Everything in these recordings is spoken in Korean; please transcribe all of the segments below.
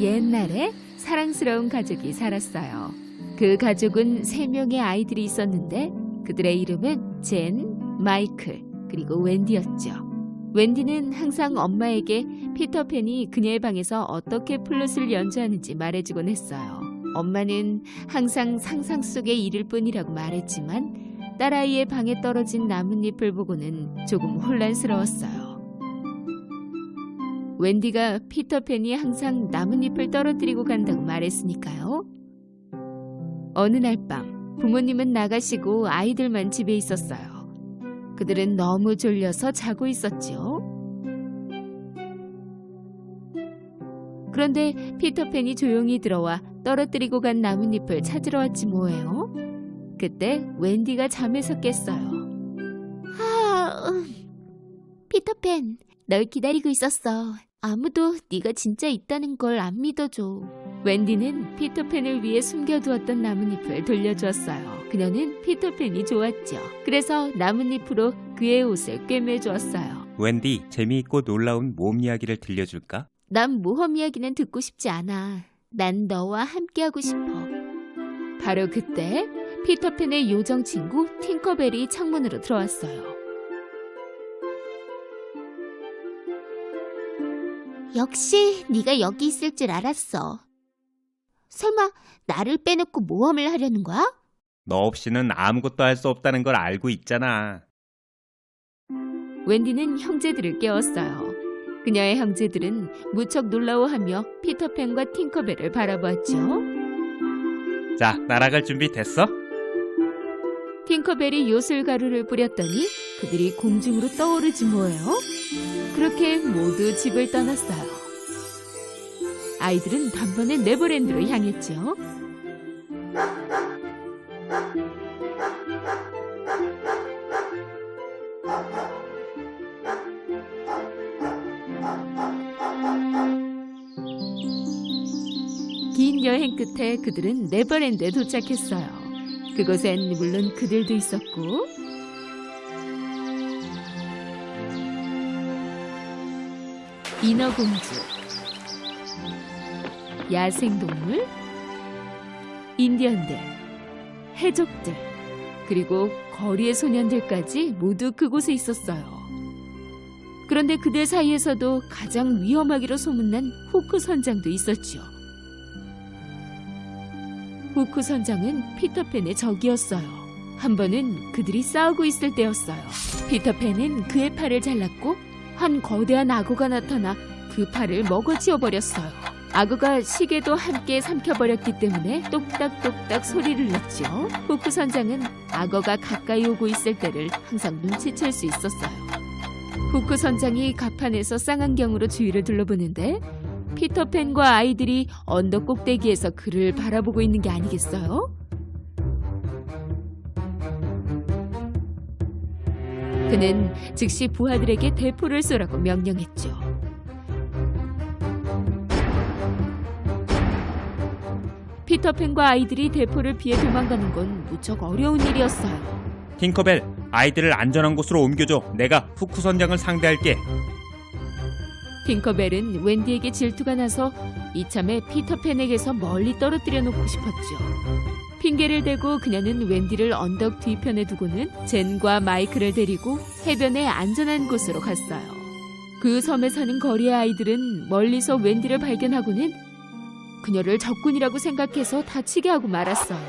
옛날에 사랑스러운 가족이 살았어요. 그 가족은 세 명의 아이들이 있었는데 그들의 이름은 젠, 마이클, 그리고 웬디였죠. 웬디는 항상 엄마에게 피터팬이 그녀의 방에서 어떻게 플룻을 연주하는지 말해주곤 했어요. 엄마는 항상 상상 속의 일일 뿐이라고 말했지만 딸아이의 방에 떨어진 나뭇잎을 보고는 조금 혼란스러웠어요. 웬디가 피터팬이 항상 나뭇잎을 떨어뜨리고 간다고 말했으니까요. 어느 날 밤 부모님은 나가시고 아이들만 집에 있었어요. 그들은 너무 졸려서 자고 있었지요. 그런데 피터팬이 조용히 들어와 떨어뜨리고 간 나뭇잎을 찾으러 왔지 뭐예요. 그때 웬디가 잠에서 깼어요. 아, 음. 피터팬, 널 기다리고 있었어. 아무도 네가 진짜 있다는 걸 안 믿어줘. 웬디는 피터팬을 위해 숨겨두었던 나뭇잎을 돌려주었어요. 그녀는 피터팬이 좋았죠. 그래서 나뭇잎으로 그의 옷을 꿰매주었어요. 웬디, 재미있고 놀라운 몸 이야기를 들려줄까? 난 모험 이야기는 듣고 싶지 않아. 난 너와 함께하고 싶어. 바로 그때 피터팬의 요정 친구 팅커벨이 창문으로 들어왔어요. 역시 네가 여기 있을 줄 알았어. 설마 나를 빼놓고 모험을 하려는 거야? 너 없이는 아무것도 할 수 없다는 걸 알고 있잖아. 웬디는 형제들을 깨웠어요. 그녀의 형제들은 무척 놀라워하며 피터팬과 팅커벨을 바라보았죠. 자, 날아갈 준비 됐어? 팅커벨이 요술 가루를 뿌렸더니 그들이 공중으로 떠오르지 뭐예요? 그렇게 모두 집을 떠났어요. 아이들은 단번에 네버랜드로 향했죠. 긴 여행 끝에 그들은 네버랜드에 도착했어요. 그곳엔 물론 그들도 있었고 인어공주 야생동물 인디언들 해적들 그리고 거리의 소년들까지 모두 그곳에 있었어요. 그런데 그들 사이에서도 가장 위험하기로 소문난 후크 선장도 있었죠. 후크 선장은 피터팬의 적이었어요. 한 번은 그들이 싸우고 있을 때였어요. 피터팬은 그의 팔을 잘랐고 한 거대한 악어가 나타나 그 팔을 먹어치워 버렸어요. 악어가 시계도 함께 삼켜버렸기 때문에 똑딱똑딱 소리를 냈죠. 후크 선장은 악어가 가까이 오고 있을 때를 항상 눈치챌 수 있었어요. 후크 선장이 가판에서 쌍안경으로 주위를 둘러보는데 피터팬과 아이들이 언덕 꼭대기에서 그를 바라보고 있는 게 아니겠어요? 그는 즉시 부하들에게 대포를 쏘라고 명령했죠. 피터팬과 아이들이 대포를 피해 도망가는 건 무척 어려운 일이었어요. 팅커벨, 아이들을 안전한 곳으로 옮겨줘. 내가 후크 선장을 상대할게. 팅커벨은 웬디에게 질투가 나서 이참에 피터팬에게서 멀리 떨어뜨려 놓고 싶었죠. 핑계를 대고 그녀는 웬디를 언덕 뒤편에 두고는 젠과 마이크를 데리고 해변의 안전한 곳으로 갔어요. 그 섬에 사는 거리의 아이들은 멀리서 웬디를 발견하고는 그녀를 적군이라고 생각해서 다치게 하고 말았어요.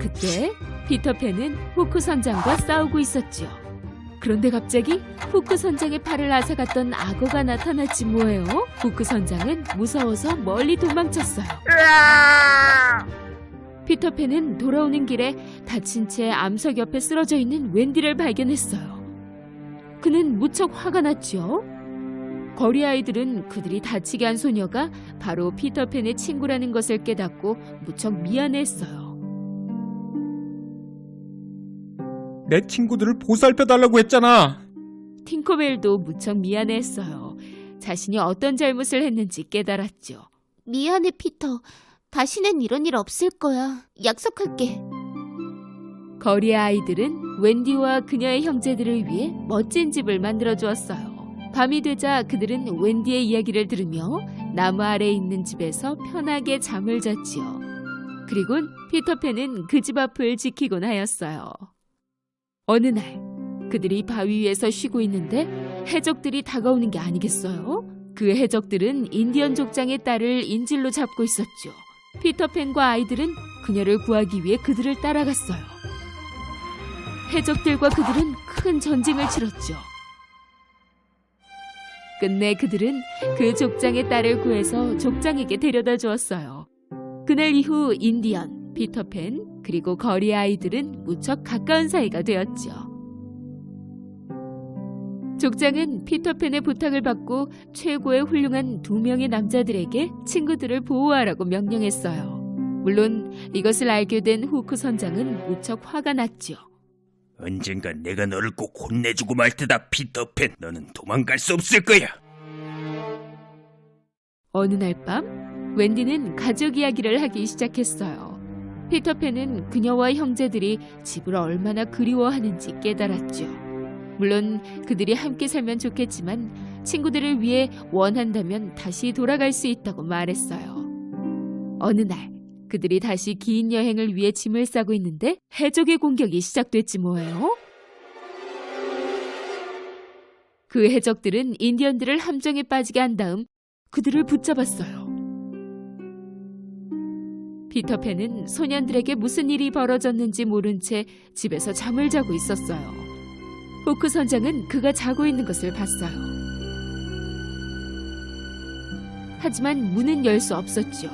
그때 피터팬은 후크 선장과 싸우고 있었죠. 그런데 갑자기 후크 선장의 팔을 앗아갔던 악어가 나타났지 뭐예요. 후크 선장은 무서워서 멀리 도망쳤어요. 피터팬은 돌아오는 길에 다친 채 암석 옆에 쓰러져 있는 웬디를 발견했어요. 그는 무척 화가 났죠. 거리 아이들은 그들이 다치게 한 소녀가 바로 피터팬의 친구라는 것을 깨닫고 무척 미안했어요. 내 친구들을 보살펴 달라고 했잖아. 팅커벨도 무척 미안했어요. 자신이 어떤 잘못을 했는지 깨달았죠. 미안해, 피터. 다시는 이런 일 없을 거야. 약속할게. 거리 아이들은 웬디와 그녀의 형제들을 위해 멋진 집을 만들어 주었어요. 밤이 되자 그들은 웬디의 이야기를 들으며 나무 아래에 있는 집에서 편하게 잠을 잤지요. 그리곤 피터팬은 그 집 앞을 지키곤 하였어요. 어느 날 그들이 바위 위에서 쉬고 있는데 해적들이 다가오는 게 아니겠어요? 그 해적들은 인디언 족장의 딸을 인질로 잡고 있었죠. 피터팬과 아이들은 그녀를 구하기 위해 그들을 따라갔어요. 해적들과 그들은 큰 전쟁을 치렀죠. 끝내 그들은 그 족장의 딸을 구해서 족장에게 데려다 주었어요. 그날 이후 인디언, 피터팬, 그리고 거리 아이들은 무척 가까운 사이가 되었죠. 족장은 피터팬의 부탁을 받고 최고의 훌륭한 두 명의 남자들에게 친구들을 보호하라고 명령했어요. 물론 이것을 알게 된 후크 선장은 무척 화가 났죠. 언젠간 내가 너를 꼭 혼내주고 말 테다, 피터팬. 너는 도망갈 수 없을 거야. 어느 날 밤 웬디는 가족 이야기를 하기 시작했어요. 피터팬은 그녀와 형제들이 집을 얼마나 그리워하는지 깨달았죠. 물론 그들이 함께 살면 좋겠지만 친구들을 위해 원한다면 다시 돌아갈 수 있다고 말했어요. 어느 날 그들이 다시 긴 여행을 위해 짐을 싸고 있는데 해적의 공격이 시작됐지 뭐예요? 그 해적들은 인디언들을 함정에 빠지게 한 다음 그들을 붙잡았어요. 피터팬은 소년들에게 무슨 일이 벌어졌는지 모른 채 집에서 잠을 자고 있었어요. 호크 선장은 그가 자고 있는 것을 봤어요. 하지만 문은 열 수 없었죠.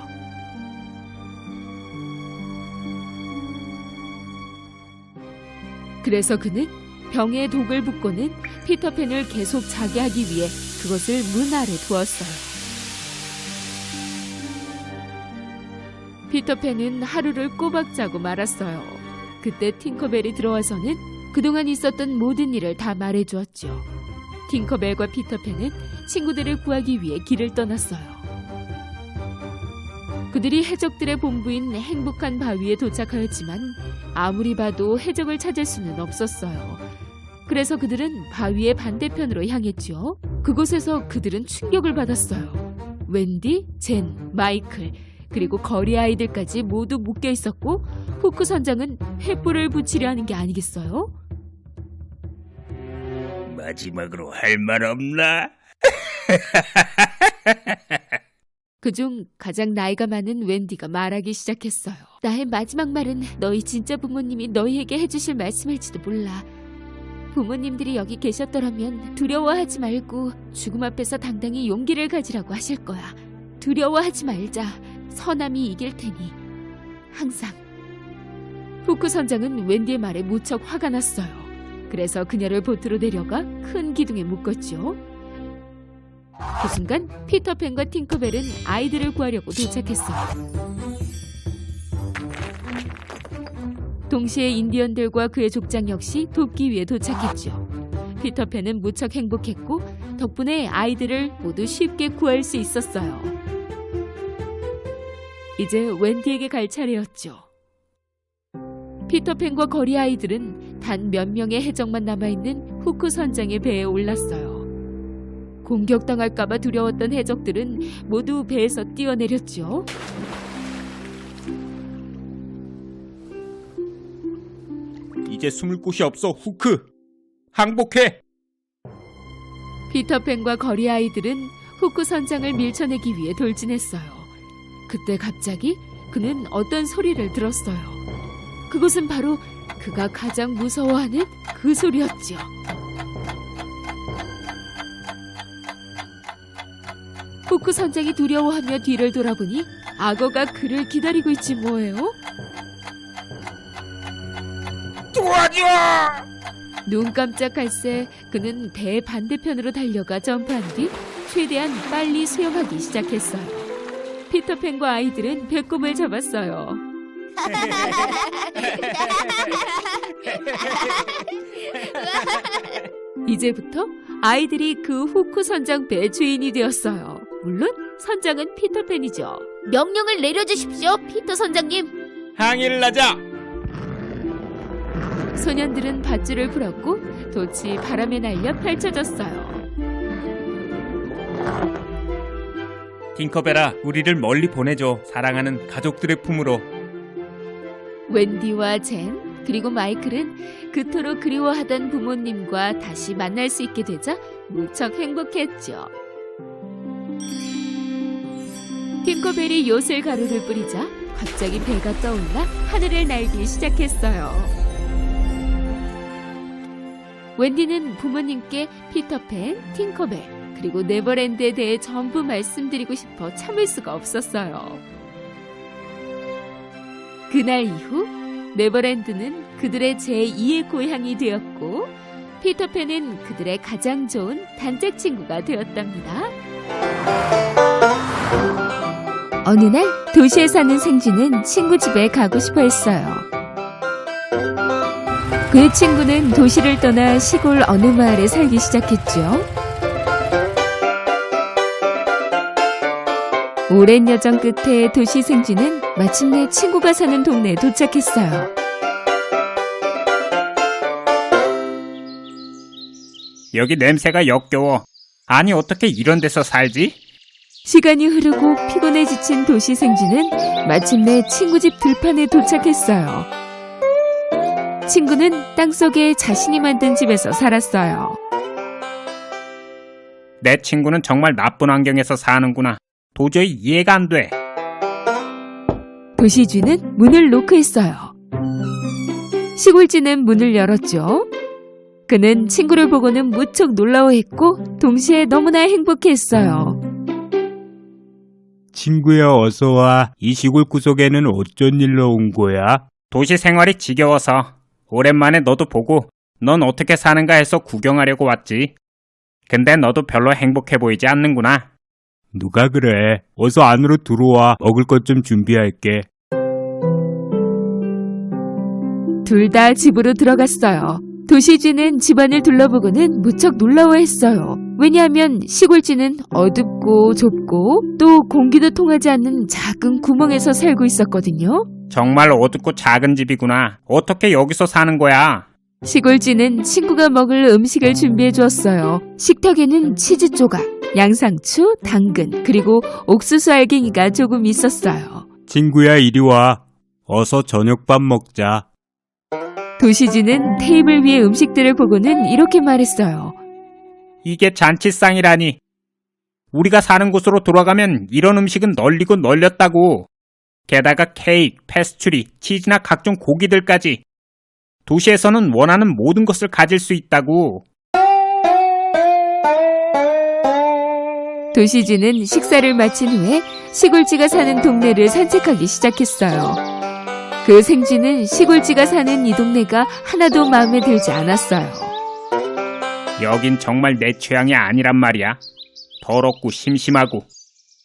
그래서 그는 병에 독을 붓고는 피터팬을 계속 자게 하기 위해 그것을 문 아래 두었어요. 피터팬은 하루를 꼬박 자고 말았어요. 그때 팅커벨이 들어와서는 그동안 있었던 모든 일을 다 말해주었죠. 팅커벨과 피터팬은 친구들을 구하기 위해 길을 떠났어요. 그들이 해적들의 본부인 행복한 바위에 도착하였지만 아무리 봐도 해적을 찾을 수는 없었어요. 그래서 그들은 바위의 반대편으로 향했죠. 그곳에서 그들은 충격을 받았어요. 웬디, 젠, 마이클, 그리고 거리 아이들까지 모두 묶여 있었고 후크 선장은 횃불을 붙이려 하는 게 아니겠어요? 마지막으로 할 말 없나? 그중 가장 나이가 많은 웬디가 말하기 시작했어요. 나의 마지막 말은 너희 진짜 부모님이 너희에게 해주실 말씀일지도 몰라. 부모님들이 여기 계셨더라면 두려워하지 말고 죽음 앞에서 당당히 용기를 가지라고 하실 거야. 두려워하지 말자. 선함이 이길 테니. 항상. 후크 선장은 웬디의 말에 무척 화가 났어요. 그래서 그녀를 보트로 데려가 큰 기둥에 묶었죠. 그 순간 피터팬과 팅커벨은 아이들을 구하려고 도착했어요. 동시에 인디언들과 그의 족장 역시 돕기 위해 도착했죠. 피터팬은 무척 행복했고 덕분에 아이들을 모두 쉽게 구할 수 있었어요. 이제 웬디에게 갈 차례였죠. 피터팬과 거리 아이들은 단 몇 명의 해적만 남아있는 후크 선장의 배에 올랐어요. 공격당할까봐 두려웠던 해적들은 모두 배에서 뛰어내렸죠. 이제 숨을 곳이 없어, 후크. 항복해. 피터팬과 거리 아이들은 후크 선장을 밀쳐내기 위해 돌진했어요. 그때 갑자기 그는 어떤 소리를 들었어요. 그것은 바로 그가 가장 무서워하는 그 소리였지요. 후크 선장이 두려워하며 뒤를 돌아보니 악어가 그를 기다리고 있지 뭐예요? 도와줘! 눈 깜짝할 새 그는 배 반대편으로 달려가 점프한 뒤 최대한 빨리 수영하기 시작했어요. 피터팬과 아이들은 배꼽을 잡았어요. 이제부터 아이들이 그 후크 선장 배 주인이 되었어요. 물론 선장은 피터팬이죠. 명령을 내려주십시오, 피터 선장님. 항해를 하자! 소년들은 밧줄을 풀었고 돛이 바람에 날려 펼쳐졌어요. 팅커벨아, 우리를 멀리 보내줘. 사랑하는 가족들의 품으로. 웬디와 젠 그리고 마이클은 그토록 그리워하던 부모님과 다시 만날 수 있게 되자 무척 행복했죠. 팅커벨이 요술 가루를 뿌리자 갑자기 배가 떠올라 하늘을 날기 시작했어요. 웬디는 부모님께 피터팬, 팅커벨, 그리고 네버랜드에 대해 전부 말씀드리고 싶어 참을 수가 없었어요. 그날 이후 네버랜드는 그들의 제2의 고향이 되었고 피터팬은 그들의 가장 좋은 단짝 친구가 되었답니다. 어느 날 도시에 사는 생쥐는 친구 집에 가고 싶어 했어요. 그의 친구는 도시를 떠나 시골 어느 마을에 살기 시작했죠. 오랜 여정 끝에 도시 생쥐는 마침내 친구가 사는 동네에 도착했어요. 여기 냄새가 역겨워. 아니, 어떻게 이런 데서 살지? 시간이 흐르고 피곤해 지친 도시 생쥐는 마침내 친구 집 들판에 도착했어요. 친구는 땅속에 자신이 만든 집에서 살았어요. 내 친구는 정말 나쁜 환경에서 사는구나. 도저히 이해가 안 돼. 도시쥐는 문을 노크했어요. 시골쥐는 문을 열었죠. 그는 친구를 보고는 무척 놀라워했고 동시에 너무나 행복했어요. 친구야 어서 와. 이 시골 구석에는 어쩐 일로 온 거야? 도시 생활이 지겨워서 오랜만에 너도 보고 넌 어떻게 사는가 해서 구경하려고 왔지. 근데 너도 별로 행복해 보이지 않는구나. 누가 그래? 어서 안으로 들어와. 먹을 것 좀 준비할게. 둘 다 집으로 들어갔어요. 도시쥐는 집안을 둘러보고는 무척 놀라워했어요. 왜냐하면 시골쥐는 어둡고 좁고 또 공기도 통하지 않는 작은 구멍에서 살고 있었거든요. 정말 어둡고 작은 집이구나. 어떻게 여기서 사는 거야? 시골쥐는 친구가 먹을 음식을 준비해 주었어요. 식탁에는 치즈 조각, 양상추, 당근, 그리고 옥수수 알갱이가 조금 있었어요. 친구야 이리 와. 어서 저녁밥 먹자. 도시쥐는 테이블 위의 음식들을 보고는 이렇게 말했어요. 이게 잔치상이라니. 우리가 사는 곳으로 돌아가면 이런 음식은 널리고 널렸다고. 게다가 케이크, 페스츄리, 치즈나 각종 고기들까지. 도시에서는 원하는 모든 것을 가질 수 있다고. 도시쥐는 식사를 마친 후에 시골쥐가 사는 동네를 산책하기 시작했어요. 그 생쥐는 시골쥐가 사는 이 동네가 하나도 마음에 들지 않았어요. 여긴 정말 내 취향이 아니란 말이야. 더럽고 심심하고.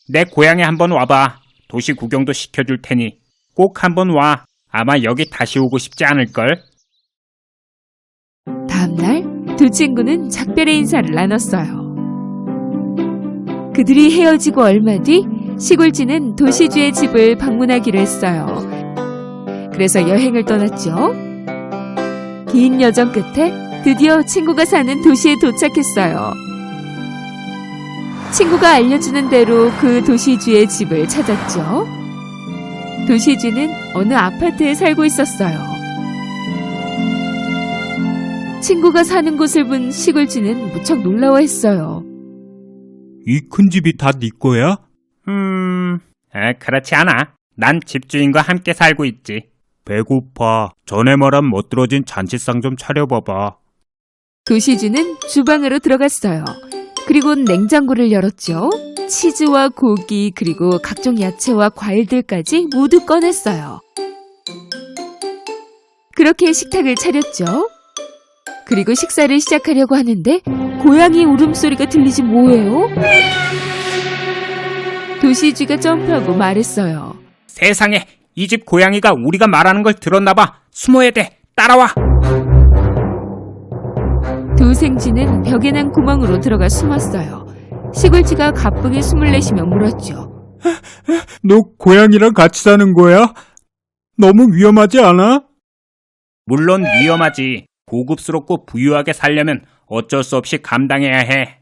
내 고향에 한번 와봐. 도시 구경도 시켜줄 테니 꼭 한번 와. 아마 여기 다시 오고 싶지 않을걸? 두 친구는 작별의 인사를 나눴어요. 그들이 헤어지고 얼마 뒤 시골쥐는 도시쥐의 집을 방문하기로 했어요. 그래서 여행을 떠났죠. 긴 여정 끝에 드디어 친구가 사는 도시에 도착했어요. 친구가 알려주는 대로 그 도시쥐의 집을 찾았죠. 도시쥐는 어느 아파트에 살고 있었어요. 친구가 사는 곳을 본 시골쥐는 무척 놀라워했어요. 이 큰 집이 다 네 거야? 음, 에, 그렇지 않아. 난 집주인과 함께 살고 있지. 배고파. 전에 말한 멋들어진 잔치상 좀 차려봐봐. 도시쥐는 주방으로 들어갔어요. 그리고 냉장고를 열었죠. 치즈와 고기 그리고 각종 야채와 과일들까지 모두 꺼냈어요. 그렇게 식탁을 차렸죠. 그리고 식사를 시작하려고 하는데 고양이 울음소리가 들리지 뭐예요? 도시쥐가 점프하고 말했어요. 세상에, 이 집 고양이가 우리가 말하는 걸 들었나봐. 숨어야 돼. 따라와. 두 생쥐는 벽에 난 구멍으로 들어가 숨었어요. 시골쥐가 가쁘게 숨을 내쉬며 물었죠. 너 고양이랑 같이 사는 거야? 너무 위험하지 않아? 물론 위험하지. 고급스럽고 부유하게 살려면 어쩔 수 없이 감당해야 해.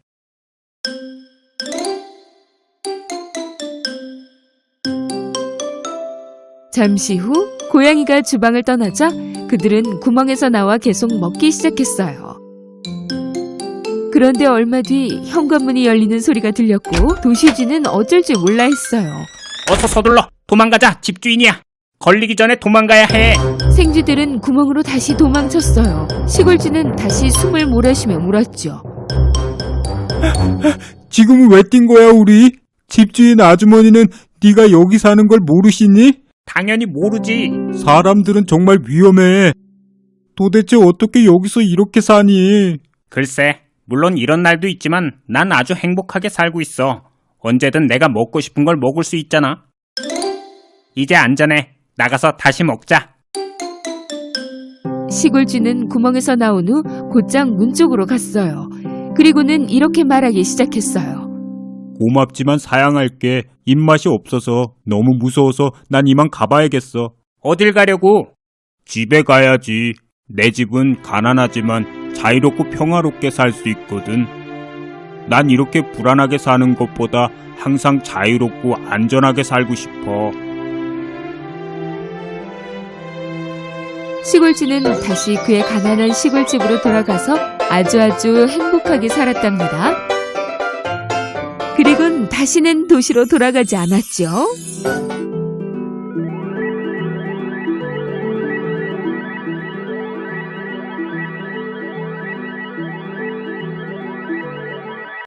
잠시 후 고양이가 주방을 떠나자 그들은 구멍에서 나와 계속 먹기 시작했어요. 그런데 얼마 뒤 현관문이 열리는 소리가 들렸고 도시지는 어쩔 줄 몰라 했어요. 어서 서둘러 도망가자 집주인이야. 걸리기 전에 도망가야 해 생쥐들은 구멍으로 다시 도망쳤어요. 시골쥐는 다시 숨을 몰아쉬며 물었죠. 지금은 왜뛴 거야, 우리? 집주인 아주머니는 네가 여기 사는 걸 모르시니? 당연히 모르지 사람들은 정말 위험해. 도대체 어떻게 여기서 이렇게 사니? 글쎄 물론 이런 날도 있지만 난 아주 행복하게 살고 있어 언제든 내가 먹고 싶은 걸 먹을 수 있잖아 이제 안전해 나가서 다시 먹자 시골쥐는 구멍에서 나온 후 곧장 문 쪽으로 갔어요. 그리고는 이렇게 말하기 시작했어요. 고맙지만 사양할게. 입맛이 없어서 너무 무서워서 난 이만 가봐야겠어. 어딜 가려고 집에 가야지. 내 집은 가난하지만 자유롭고 평화롭게 살 수 있거든. 난 이렇게 불안하게 사는 것보다 항상 자유롭고 안전하게 살고 싶어. 시골쥐는 다시 그의 가난한 시골집으로 돌아가서 아주 아주 행복하게 살았답니다. 그리곤 다시는 도시로 돌아가지 않았죠.